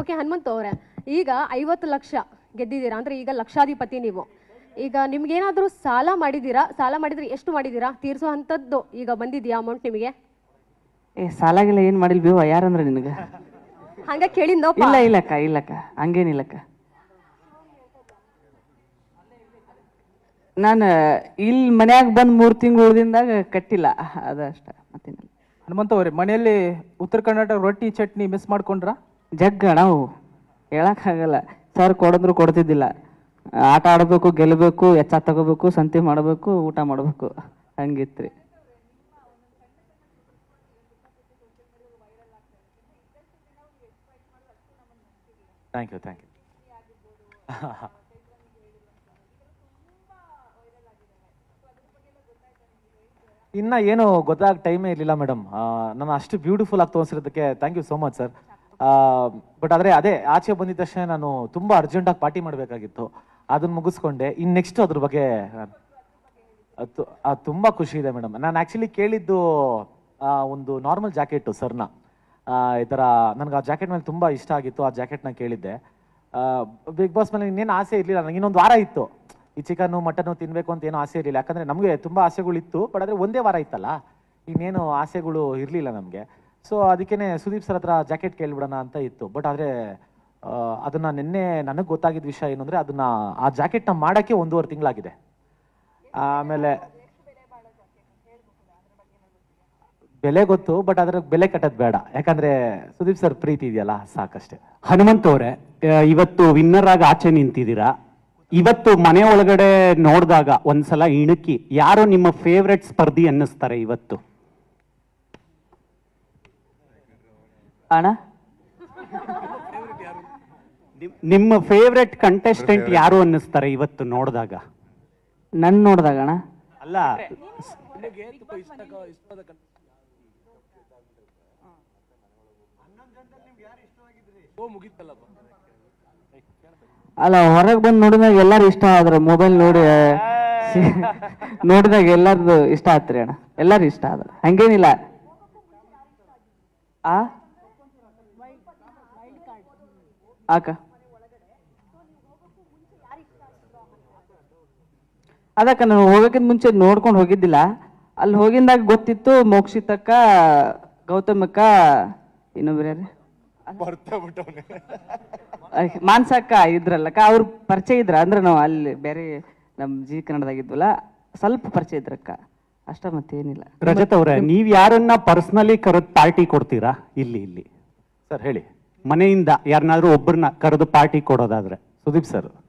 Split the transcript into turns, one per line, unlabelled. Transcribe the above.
Okay Hanumantha ಅವರೇ ಈಗ ಐವತ್ತು ಲಕ್ಷ ಗೆದ್ದಿದ್ದೀರಾ? ಅಂದರೆ ಈಗ ಲಕ್ಷಾಧಿಪತಿ ನೀವು. ಈಗ ನಿಮ್ಗೇನಾದ್ರೂ ಸಾಲ ಮಾಡಿದ್ದೀರಾ? ಸಾಲ ಮಾಡಿದ್ರೆ ಎಷ್ಟು ಮಾಡಿದ್ದೀರಾ? ತೀರಿಸೋ ಅಂಥದ್ದು ಈಗ ಬಂದಿದೆಯಾ ಅಮೌಂಟ್ ನಿಮಗೆ?
ಏ ಸಾಲಾಗಿಲ್ಲ ಏನು ಮಾಡಿಲ್ಲ ಬೇವ ಯಾರಂದ್ರೆ ನಿನಗೆ?
ಹಂಗೆ ಕೇಳಿಂದಪ್ಪ
ಇಲ್ಲ ಇಲ್ಲಕ್ಕ ಇಲ್ಲಕ್ಕ ಹಂಗೇನಿಲ್ಲಕ್ಕ ನಾನು ಇಲ್ಲಿ ಮನ್ಯಾಗ ಬಂದು ಮೂರು ತಿಂಗಳು ಉಳ್ದಿಂದಾಗ ಕಟ್ಟಿಲ್ಲ. ಅದಷ್ಟ ಮತ್ತೆ
ಹನುಮಂತ ಅವರೇ ಮನೆಯಲ್ಲಿ ಉತ್ತರ ಕರ್ನಾಟಕ ರೊಟ್ಟಿ ಚಟ್ನಿ ಮಿಸ್ ಮಾಡ್ಕೊಂಡ್ರ?
ಜಗ್ಗ ನಾವು ಹೇಳಕ್ಕಾಗಲ್ಲ. ಸರ್ ಕೊಡಂದ್ರು ಕೊಡ್ತಿದ್ದಿಲ್ಲ. ಆಟ ಆಡಬೇಕು ಗೆಲ್ಲಬೇಕು ಎಚ್ಚ ತಗೋಬೇಕು, ಸಂತೆ ಮಾಡಬೇಕು, ಊಟ ಮಾಡಬೇಕು. ಹಂಗಿತ್ರಿ.
ಥ್ಯಾಂಕ್ ಯು ಥ್ಯಾಂಕ್ ಯು ಇನ್ನ ಏನು ಗೊತ್ತಾಗ ಟೈಮೇ ಇರಲಿಲ್ಲ ಮೇಡಮ್ ನಾನು ಅಷ್ಟು ಬ್ಯೂಟಿಫುಲ್ ಆಗಿ ತೋರಿಸಿರೋದಕ್ಕೆ thank you so much sir but ಆದರೆ ಅದೇ ಆಚೆ ಬಂದಿದ್ದ ತಕ್ಷಣ ನಾನು ತುಂಬ ಅರ್ಜೆಂಟಾಗಿ ಪಾರ್ಟಿ ಮಾಡಬೇಕಾಗಿತ್ತು. ಅದನ್ನ ಮುಗಿಸ್ಕೊಂಡೆ. ಇನ್ನು ನೆಕ್ಸ್ಟ್ ಅದ್ರ ಬಗ್ಗೆ ತುಂಬ ಖುಷಿ ಇದೆ ಮೇಡಮ್ ನಾನು ಆ್ಯಕ್ಚುಲಿ ಕೇಳಿದ್ದು ಒಂದು ನಾರ್ಮಲ್ ಜಾಕೆಟು ಸರ್ನ ಈ ಥರ ನನಗೆ ಆ ಜಾಕೆಟ್ ಮೇಲೆ ತುಂಬ ಇಷ್ಟ ಆಗಿತ್ತು. ಆ ಜಾಕೆಟ್ನ ಕೇಳಿದ್ದೆ. ಬಿಗ್ ಬಾಸ್ ಮೇಲೆ ಇನ್ನೇನು ಆಸೆ ಇರಲಿಲ್ಲ. ನನಗೆ ಇನ್ನೊಂದು ವಾರ ಇತ್ತು. ಈ ಚಿಕನ್ನು ಮಟನ್ನು ತಿನ್ನಬೇಕು ಅಂತ ಏನೂ ಆಸೆ ಇರಲಿಲ್ಲ. ಯಾಕಂದರೆ ನಮಗೆ ತುಂಬ ಆಸೆಗಳಿತ್ತು. ಬಟ್ ಆದರೆ ಒಂದೇ ವಾರ ಇತ್ತಲ್ಲ. ಇನ್ನೇನು ಆಸೆಗಳು ಇರಲಿಲ್ಲ ನಮಗೆ. ಸೊ ಅದಕ್ಕೇ ಸುದೀಪ್ ಸರ್ ಹತ್ರ ಜಾಕೆಟ್ ಕೇಳ್ಬಿಡೋಣ ಅಂತ ಇತ್ತು. ಬಟ್ ಆದರೆ ಅದನ್ನು ನಿನ್ನೆ ನನಗೆ ಗೊತ್ತಾಗಿದ್ದ ವಿಷಯ ಏನು ಅಂದರೆ ಅದನ್ನು ಆ ಜಾಕೆಟ್ನ ಮಾಡೋಕ್ಕೆ ಒಂದೂವರೆ ತಿಂಗಳಾಗಿದೆ. ಆಮೇಲೆ ಬೆಲೆ ಗೊತ್ತು ಬಟ್ ಅದ್ರ ಬೆಲೆ ಕಟ್ಟೋದು ಬೇಡ. ಯಾಕಂದ್ರೆ ಸುದೀಪ್ ಸರ್ ಪ್ರೀತಿ ಇದೆಯಲ್ಲ, ಸಾಕಷ್ಟೇ.
ಹನುಮಂತ್ ಅವರೇ ಇವತ್ತು ವಿನ್ನರ್ ಆಗಿ ಆಚೆ ನಿಂತಿದ್ದೀರಾ? ಇವತ್ತು ಮನೆ ಒಳಗಡೆ ನೋಡಿದಾಗ ಒಂದ್ಸಲ ಇಣುಕಿ, ಯಾರು ನಿಮ್ಮ ಫೇವ್ರೆಟ್ ಸ್ಪರ್ಧಿ ಅನ್ನಿಸ್ತಾರೆ ಇವತ್ತು?
ಅಣ್ಣ?
ನಿಮ್ಮ ಫೇವ್ರೆಟ್ ಕಂಟೆಸ್ಟೆಂಟ್ ಯಾರು ಅನ್ನಿಸ್ತಾರೆ ಇವತ್ತು ನೋಡಿದಾಗ?
ನನ್ ನೋಡಿದಾಗ ಅಣ್ಣ?
ಅಲ್ಲ
ಅಲ್ಲ ಹೊರಗೆ ಬಂದು ನೋಡಿದಾಗ ಎಲ್ಲಾರು ಇಷ್ಟ ಆದ್ರೆ ಮೊಬೈಲ್ ನೋಡಿ ನೋಡಿದಾಗ ಎಲ್ಲಾರ್ದು ಇಷ್ಟ ಆತ್ರಿ ಅಣ್ಣ. ಎಲ್ಲಾರು ಇಷ್ಟ ಆದ್ರೆ. ಹಂಗೇನಿಲ್ಲ. ಆ? ಆಕ ಅದಕ್ಕ ನಾನು ಹೋಗಕ್ಕಿಂತ ಮುಂಚೆ ನೋಡ್ಕೊಂಡು ಹೋಗಿದ್ದಿಲ್ಲ. ಅಲ್ಲಿ ಹೋಗಿಂದಾಗ ಗೊತ್ತಿತ್ತು ಮೋಕ್ಷಿತಕ್ಕ ಗೌತಮಕ್ಕ ಇನ್ನೊಬ್ರು ಯಾರು? ಮಾನ್ಸಕ್ಕ ಇದ್ರಲ್ಲಕ್ಕ ಅವ್ರು ಪರಿಚಯ ಇದ್ರ? ಅಂದ್ರೆ ನಾವು ಅಲ್ಲಿ ಬೇರೆ ನಮ್ ಜಿ ಕನ್ನಡದಾಗಿದ್ವಲ್ಲ ಸ್ವಲ್ಪ ಪರಿಚಯ ಇದ್ರಕ್ಕ. ಅಷ್ಟ ಮತ್ತೇನಿಲ್ಲ.
ರಜತ್ ಅವರೇ ನೀವ್ ಯಾರನ್ನ ಪರ್ಸನಲಿ ಕರೆದ್ ಪಾರ್ಟಿ ಕೊಡ್ತೀರಾ? ಇಲ್ಲಿ ಇಲ್ಲಿ.
ಸರ್ ಹೇಳಿ.
ಮನೆಯಿಂದ ಯಾರನ್ನಾದ್ರೂ ಒಬ್ಬರನ್ನ ಕರೆದು ಪಾರ್ಟಿ ಕೊಡೋದಾದ್ರೆ.
ಸುದೀಪ್ ಸರ್.